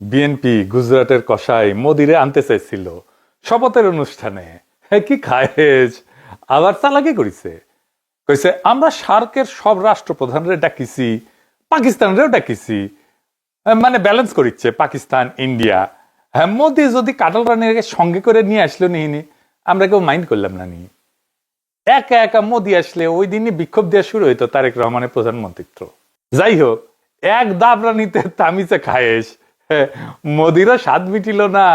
BNP গুজরাটের কষাই মোদিরে আনতে চাইছিল। শপথের অনুষ্ঠানে কি খায়েজ? আবার চালাকি করিছে। কইছে আমরা সার্কের সব রাষ্ট্রপ্রধানরে ডাকিছি পাকিস্তানরেও ডাকিছি। মানে ব্যালেন্স করিচ্ছে পাকিস্তান ইন্ডিয়া। হ্যাঁ মোদি যদি কাটাল রানীকে সঙ্গে করে নিয়ে আসলো নিহিনি আমরা কেউ মাইন্ড করলাম না নি। একা একা মোদি আসলে ওই দিনই বিক্ষোভ দেওয়া শুরু হইতো তারেক রহমানের প্রধানমন্ত্রিত্ব। যাই হোক এক দাবরানিতে তামিছে খায়েস হ্যাঁ, মোদিরও স্বাদ মিটিল না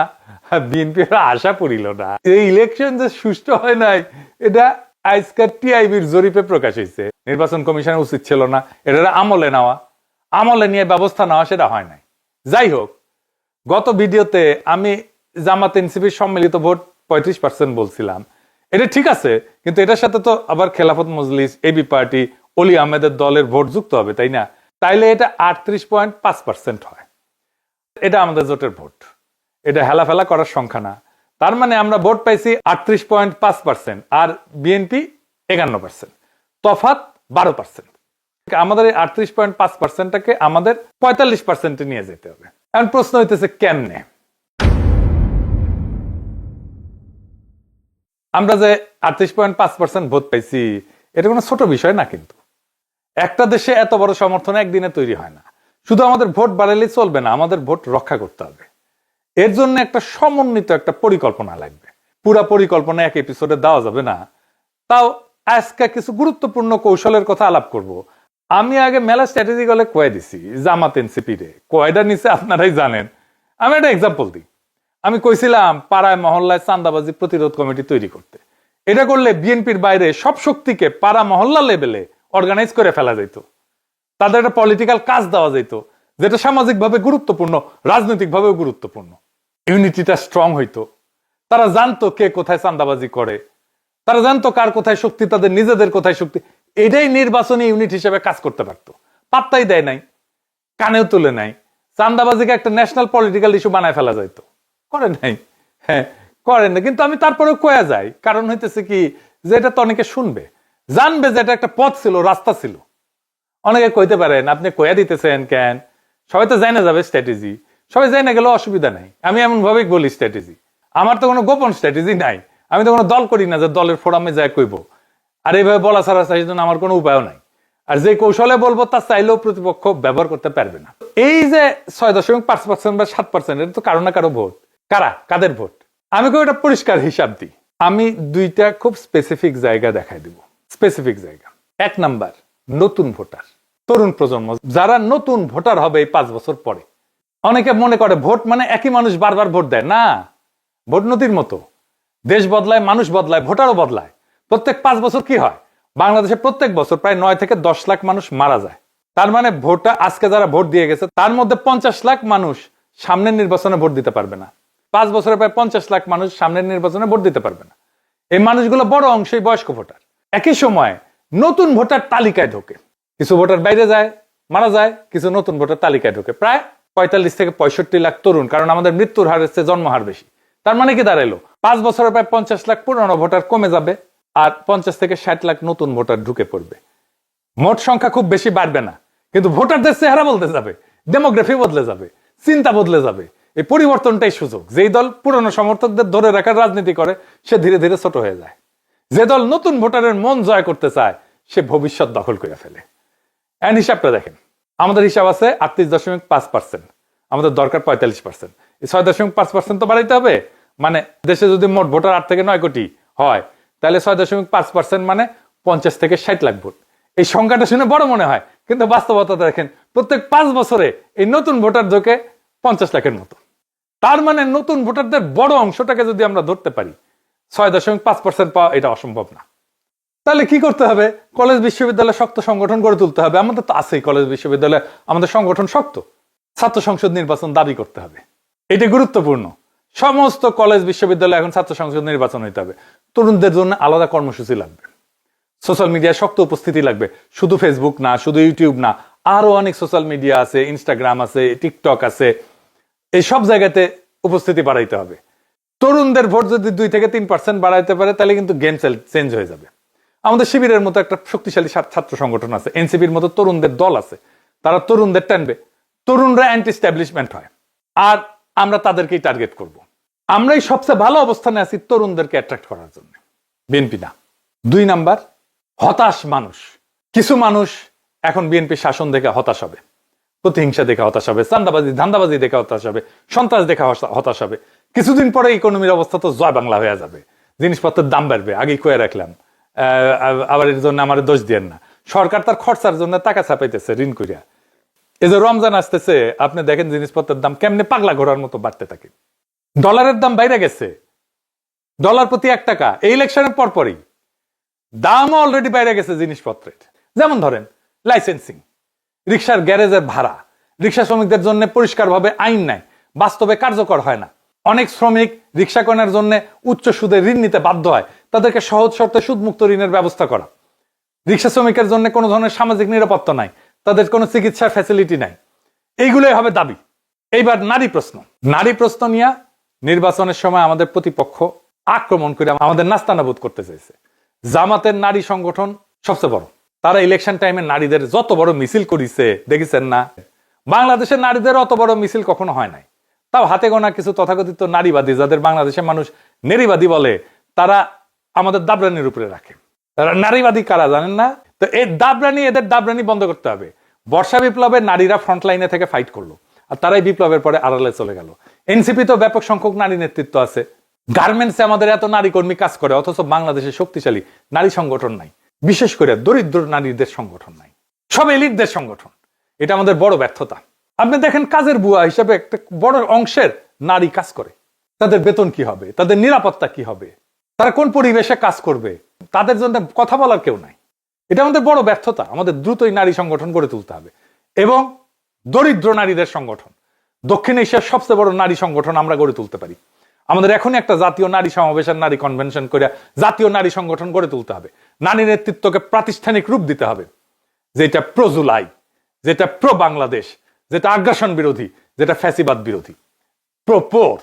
বিএনপির আশা পড়িল না। এই ইলেকশন যে সুষ্ঠু হয় নাই, এটা আজকাল টিআইবির জরিপে প্রকাশ হয়েছে নির্বাচন কমিশনের উচিত ছিল না এটা আমলে নেওয়া, আমলে নিয়ে ব্যবস্থা নেওয়া সেটা হয় নাই। যাই হোক, গত ভিডিওতে আমি জামাত এনসিপির সম্মিলিত ভোট পঁয়ত্রিশ পার্সেন্ট বলছিলাম। এটা ঠিক আছে, কিন্তু এটার সাথে তো আবার খেলাফত মজলিস এবি পার্টি, অলি আহমেদের দলের ভোট যুক্ত হবে, তাই না? তাইলে এটা আটত্রিশ পয়েন্ট পাঁচ পার্সেন্ট হয়। এটা আমাদের জোটের ভোট। এটা হেলাফেলা করার সংখ্যা না। তার মানে আমরা ভোট পাইছি আটত্রিশ পয়েন্ট পাঁচ পার্সেন্ট আর বিএনপি একান্ন পার্সেন্ট। তফাত বারো পার্সেন্ট। আমাদের এই আটত্রিশ পয়েন্ট পাঁচ পার্সেন্টটাকে আমাদের পঁয়তাল্লিশ পার্সেন্টে নিয়ে যেতে হবে। এখন প্রশ্ন হইতেছে, কেমনে? আমরা যে আটত্রিশ পয়েন্ট পাঁচ পার্সেন্ট ভোট পাইছি, এটা কোনো ছোট বিষয় না কিন্তু। একটা দেশে এত বড় সমর্থন একদিনে তৈরি হয় না। শুধু আমাদের ভোট বাড়ালেই চলবে না, আমাদের ভোট রক্ষা করতে হবে। এর জন্য একটা সমন্বিত একটা পরিকল্পনা লাগবে। পুরা পরিকল্পনা এক এপিসোডে দেওয়া যাবে না। তাও আজকে কিছু গুরুত্বপূর্ণ কৌশলের কথা আলাপ করব। আমি আগে মেলা স্ট্র্যাটেজি গলে কয়ে দিছি, জামাত এনসিপি রে। কয়টা নিচে আপনারাই জানেন। আমি একটা এক্সাম্পল দিই। আমি কইছিলাম, পাড়ায়, মহল্লায় চান্দাবাজি প্রতিরোধ কমিটি তৈরি করতে। এটা করলে বিএনপির বাইরে সব শক্তিকে পাড়া, মহল্লা লেভেলে অর্গানাইজ করে ফেলা যেত তাদের একটা পলিটিক্যাল কাজ দেওয়া যেত যেটা সামাজিকভাবে গুরুত্বপূর্ণ, রাজনৈতিকভাবেও গুরুত্বপূর্ণ। ইউনিটিটা স্ট্রং হইতো। তারা জানতো কে কোথায় চান্দাবাজি করে। তারা জানতো কার কোথায় শক্তি, তাদের নিজেদের কোথায় শক্তি। এটাই নির্বাচনী ইউনিট হিসেবে কাজ করতে পারতো। পাত্তাই দেয় নাই, কানেও তুলে নাই। চান্দাবাজিকে একটা ন্যাশনাল পলিটিক্যাল ইস্যু বানায় ফেলা যাইতো। করে নাই। হ্যাঁ করেন না কিন্তু আমি তারপরেও কয়া যাই। কারণ হইতেছে কি, যে এটা তো অনেকে শুনবে। জানবে যে এটা একটা পথ ছিল, রাস্তা ছিল। অনেকে কইতে পারেন, আপনি কয়া দিতেছেন কেন? সবাই তো জানা যাবে স্ট্র্যাটেজি সবাই জানা গেলে অসুবিধা নাই। আমি এমন ভাবেই বলি স্ট্র্যাটেজি আমার তো কোনো গোপন স্ট্র্যাটেজি নাই। আমি তো কোনো দল করি না যে দলের ফোরামে যায় কইব। আর এইভাবে বলা ছাড়া সেই জন্য আমার কোনো উপায় নাই। আর যে কৌশলে বলব, তা চাইলেও প্রতিপক্ষ ব্যবহার করতে পারবে না। এই যে ছয় দশমিক পাঁচ পার্সেন্ট বা সাত পার্সেন্ট, এটা তো কারও না কারও ভোট। কারা? কাদের ভোট? আমি কেউ এটা পরিষ্কার হিসাব দিই। আমি দুইটা খুব স্পেসিফিক জায়গা দেখাই দিব। স্পেসিফিক জায়গা। এক নাম্বার, নতুন ভোটার। তরুণ প্রজন্ম, যারা নতুন ভোটার হবে এই পাঁচ বছর পরে। অনেকে মনে করে ভোট মানে একই মানুষ বারবার ভোট দেয়। না, ভোট নদীর মতো। দেশ বদলায়, মানুষ বদলায়, ভোটারও বদলায়। প্রত্যেক পাঁচ বছর কি হয়? বাংলাদেশে প্রত্যেক বছর প্রায় নয় থেকে দশ লাখ মানুষ মারা যায়। তার মানে ভোটটা আজকে যারা ভোট দিয়ে গেছে, তার মধ্যে পঞ্চাশ লাখ মানুষ সামনের নির্বাচনে ভোট দিতে পারবে না। পাঁচ বছরে প্রায় পঞ্চাশ লাখ মানুষ সামনের নির্বাচনে ভোট দিতে পারবে না। এই মানুষগুলো বড় অংশই বয়স্ক ভোটার। একই সময় নতুন ভোটার তালিকায় ঢোকে। কিছু ভোটার বাইরে যায়, মারা যায়, কিছু নতুন ভোটার তালিকায় ঢোকে। প্রায় পঁয়তাল্লিশ থেকে পঁয়ষট্টি লাখ তরুণ, কারণ আমাদের মৃত্যুর হার হচ্ছে জন্মহার বেশি। তার মানে কি দাঁড়াইলো? পাঁচ বছরে প্রায় পঞ্চাশ লাখ পুরনো ভোটার কমে যাবে আর পঞ্চাশ থেকে ষাট লাখ নতুন ভোটার ঢুকে পড়বে। মোট সংখ্যা খুব বেশি বাড়বে না, কিন্তু ভোটারদের চেহারা বদলে যাবে, ডেমোগ্রাফি বদলে যাবে, চিন্তা বদলে যাবে। এই পরিবর্তনটাই সুযোগ। যেই দল পুরনো সমর্থকদের ধরে রাখার রাজনীতি করে, সে ধীরে ধীরে ছোট হয়ে যায়। যে দল নতুন ভোটারের মন জয় করতে চায়, সে ভবিষ্যৎ দখল করে ফেলে। এন্ড হিসাবটা দেখেন। আমাদের হিসাব আছে আটত্রিশ দশমিক পাঁচ পার্সেন্ট। আমাদের দরকার পঁয়তাল্লিশ পার্সেন্ট। এই ছয় দশমিক পাঁচ পার্সেন্ট তো বাড়াইতে হবে? মানে দেশে যদি মোট ভোটার আট থেকে নয় কোটি হয়, তাহলে ছয় দশমিক পাঁচ পার্সেন্ট মানে পঞ্চাশ থেকে ষাট লাখ ভোট। এই সংখ্যাটা শুনে বড় মনে হয়। কিন্তু বাস্তবতা দেখেন, প্রত্যেক পাঁচ বছরে এই নতুন ভোটার ঢোকে পঞ্চাশ লাখের মতো। তার মানে নতুন ভোটারদের বড় অংশটাকে যদি আমরা ধরতে পারি, ছয় দশমিক পাঁচ পার্সেন্ট পাওয়া এটা অসম্ভব না। তাহলে কি করতে হবে? কলেজ বিশ্ববিদ্যালয়ে শক্ত সংগঠন গড়ে তুলতে হবে। আমাদের তো আছেই কলেজ বিশ্ববিদ্যালয়ে। আমাদের সংগঠন শক্ত। ছাত্র সংসদ নির্বাচন দাবি করতে হবে। এটি গুরুত্বপূর্ণ। সমস্ত কলেজ বিশ্ববিদ্যালয়ে এখন ছাত্র সংসদ নির্বাচন হইতে হবে। তরুণদের জন্য আলাদা কর্মসূচি লাগবে। সোশ্যাল মিডিয়ায় শক্ত উপস্থিতি লাগবে। শুধু ফেসবুক না, শুধু ইউটিউব না, আরও অনেক সোশ্যাল মিডিয়া আছে ইনস্টাগ্রাম আছে টিকটক আছে। এই সব জায়গাতে উপস্থিতি বাড়াইতে হবে। তরুণদের ভোট যদি দুই থেকে তিন পার্সেন্ট বাড়াইতে পারে, তাহলে কিন্তু গেম চেঞ্জ হয়ে যাবে। আমাদের শিবিরের মতো একটা শক্তিশালী ছাত্র- সংগঠন আছে, এনসিপির মতো তরুণদের দল আছে, তারা তরুণদের টানবে, তরুণরা অ্যান্টি স্ট্যাবলিশমেন্ট হয়, আর আমরা তাদেরকেই টার্গেট করব। আমরাই সবচেয়ে ভালো অবস্থানে আছি তরুণদেরকে অ্যাট্রাক্ট করার জন্য। বিএনপি না। দুই নাম্বার, হতাশ মানুষ। কিছু মানুষ এখন বিএনপি শাসন দেখে হতাশ হবে। প্রতিহিংসা দেখে হতাশ হবে চান্দাবাজি ধান্দাবাজি দেখে হতাশ হবে, সন্ত্রাস দেখে হতাশ হবে। কিছুদিন পরে ইকোনমির অবস্থা তো জয় বাংলা হয়ে যাবে। জিনিসপত্রের দাম বাড়বে, আগেই কয়ে রাখলাম। আবার এর জন্য আমার দোষ দিয়েন না। সরকার তার খরচার জন্য টাকা ছাপাইতেছে ঋণ করিয়া এই যে রমজান আসতেছে, আপনি দেখেন জিনিসপত্রের দাম কেমনে পাগলা ঘোরার মতো বাড়তে থাকে। ডলারের দাম বাইরে গেছে। ডলার প্রতি এক টাকা। এই ইলেকশনের পরপরই। দাম অলরেডি বাইরে গেছে জিনিসপত্রের। যেমন ধরেন লাইসেন্সিং রিক্সার গ্যারেজের ভাড়া। রিক্সা শ্রমিকদের জন্য পরিষ্কারভাবে আইন নাই। বাস্তবে কার্যকর হয় না। অনেক শ্রমিক রিক্সা কেনার জন্য উচ্চ সুদে ঋণ নিতে বাধ্য হয়। তাদেরকে সহজ শর্তে সুদমুক্ত ঋণের ব্যবস্থা করা। রিক্সা শ্রমিকের জন্য কোনো ধরনের সামাজিক নিরাপত্তা নাই। তাদের কোনো চিকিৎসার ফ্যাসিলিটি নাই। এইগুলোই হবে দাবি। এইবার নারী প্রশ্ন। নারী প্রশ্ন নিয়ে নির্বাচনের সময় আমাদের প্রতিপক্ষ আক্রমণ করে আমাদের নাস্তানাবুদ করতে চাইছে। জামাতের নারী সংগঠন সবচেয়ে বড়। তারা ইলেকশন টাইমে নারীদের যত বড় মিছিল করিছে, দেখেছেন না? বাংলাদেশের নারীদের অত বড় মিছিল কখনো হয় নাই। তাও হাতে গোনা কিছু তথাকথিত নারীবাদী, যাদের বাংলাদেশের মানুষ নেরীবাদী বলে, তারা আমাদের দাবরানির উপরে রাখে। তারা নারীবাদী কারা জানেন না? তো এই দাবরানি, এদের দাবরানি বন্ধ করতে হবে। বর্ষা বিপ্লবে নারীরা ফ্রন্ট লাইনে থেকে ফাইট করল। আর তারাই বিপ্লবের পরে আড়ালে চলে গেল। এনসিপি তো ব্যাপক সংখ্যক নারী নেতৃত্ব আছে। গার্মেন্টসে আমাদের এত নারী কর্মী কাজ করে, অথচ বাংলাদেশে শক্তিশালী নারী সংগঠন নাই। বিশেষ করে দরিদ্র নারীদের সংগঠন নাই। সব এলিটদের সংগঠন। এটা আমাদের বড় ব্যর্থতা। আপনি দেখেন কাজের বুয়া হিসেবে একটা বড় অংশের নারী কাজ করে। তাদের বেতন কি হবে? তাদের নিরাপত্তা কি হবে? তারা কোন পরিবেশে কাজ করবে? তাদের জন্য কথা বলার কেউ নাই। এটা আমাদের বড় ব্যর্থতা। আমাদের দ্রুতই নারী সংগঠন গড়ে তুলতে হবে। এবং দরিদ্র নারীদের সংগঠন। দক্ষিণ এশিয়ার সবচেয়ে বড় নারী সংগঠন আমরা গড়ে তুলতে পারি। আমাদের এখনই একটা জাতীয় নারী সমাবেশের নারী কনভেনশন করে জাতীয় নারী সংগঠন গড়ে তুলতে হবে। নারী নেতৃত্বকে প্রাতিষ্ঠানিক রূপ দিতে হবে। যেটা প্রো জুলাই যেটা প্রো বাংলাদেশ যেটা আগ্রাসন বিরোধী, যেটা ফ্যাসিবাদ বিরোধী। প্রো পোর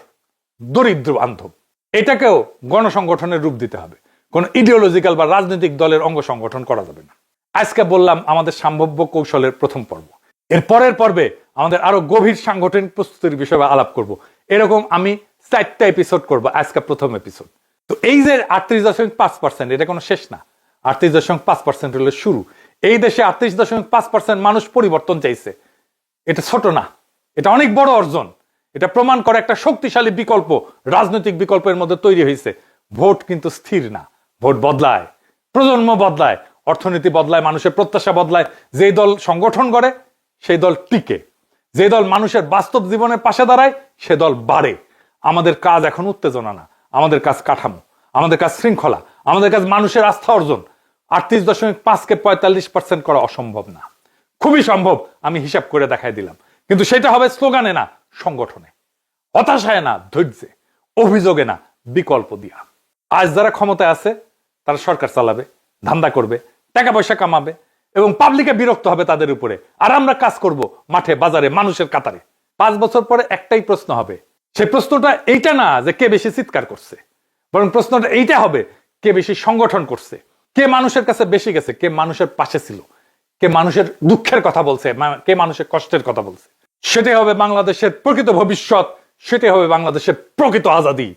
দরিদ্র বান্ধব এটাকেও গণসংগঠনের রূপ দিতে হবে। কোন ইডিওলজিক্যাল বা রাজনৈতিক দলের অঙ্গ সংগঠন করা যাবে না। আজকে বললাম আমাদের সম্ভাব্য কৌশলের প্রথম পর্ব। এর পরের পর্বে আমাদের আরও গভীর সাংগঠনিক প্রস্তুতির বিষয়ে আলাপ করব। এরকম আমি চারটা এপিসোড করব আজকে প্রথম এপিসোড তো এই যে আটত্রিশ দশমিক পাঁচ পার্সেন্ট এটা কোনো শেষ না। আটত্রিশ দশমিক পাঁচ পার্সেন্ট হলো শুরু। এই দেশে আটত্রিশ দশমিক পাঁচ পার্সেন্ট মানুষ পরিবর্তন চাইছে। এটা ছোট না। এটা অনেক বড় অর্জন। এটা প্রমাণ করে একটা শক্তিশালী বিকল্প, রাজনৈতিক বিকল্পের মধ্যে তৈরি হয়েছে। ভোট কিন্তু স্থির না, ভোট বদলায়, প্রজন্ম বদলায়, অর্থনীতি বদলায়, মানুষের প্রত্যাশা বদলায়। যেই দল সংগঠন করে সেই দল টিকে। যে দল মানুষের বাস্তব জীবনের পাশে দাঁড়ায়, সে দল বাড়ে। আমাদের কাজ এখন উত্তেজনা না, আমাদের কাজ কাঠামো, আমাদের কাজ শৃঙ্খলা, আমাদের কাজ মানুষের আস্থা অর্জন। আটত্রিশ দশমিক পাঁচকে পঁয়তাল্লিশ পার্সেন্ট করা অসম্ভব না। খুবই সম্ভব, আমি হিসাব করে দেখাই দিলাম। কিন্তু সেটা হবে স্লোগানে না সংগঠনে। হতাশায় না, ধৈর্যে। অভিযোগে না, বিকল্প দিয়া। আজ যারা ক্ষমতায় আছে, তারা সরকার চালাবে, ধান্দা করবে টাকা পয়সা কামাবে এবং পাবলিকে বিরক্ত হবে তাদের উপরে। আর আমরা কাজ করব মাঠে, বাজারে, মানুষের কাতারে। পাঁচ বছর পরে একটাই প্রশ্ন হবে। সেই প্রশ্নটা এইটা না যে কে বেশি চিৎকার করছে, বরং প্রশ্নটা এইটা হবে, কে বেশি সংগঠন করছে। কে মানুষের কাছে বেশি গেছে, কে মানুষের পাশে ছিল। কে মানুষের দুঃখের কথা বলছে কে মানুষের কষ্টের কথা বলছে। সেটাই হবে বাংলাদেশের প্রকৃত ভবিষ্যৎ সেটাই হবে বাংলাদেশের প্রকৃত আজাদি।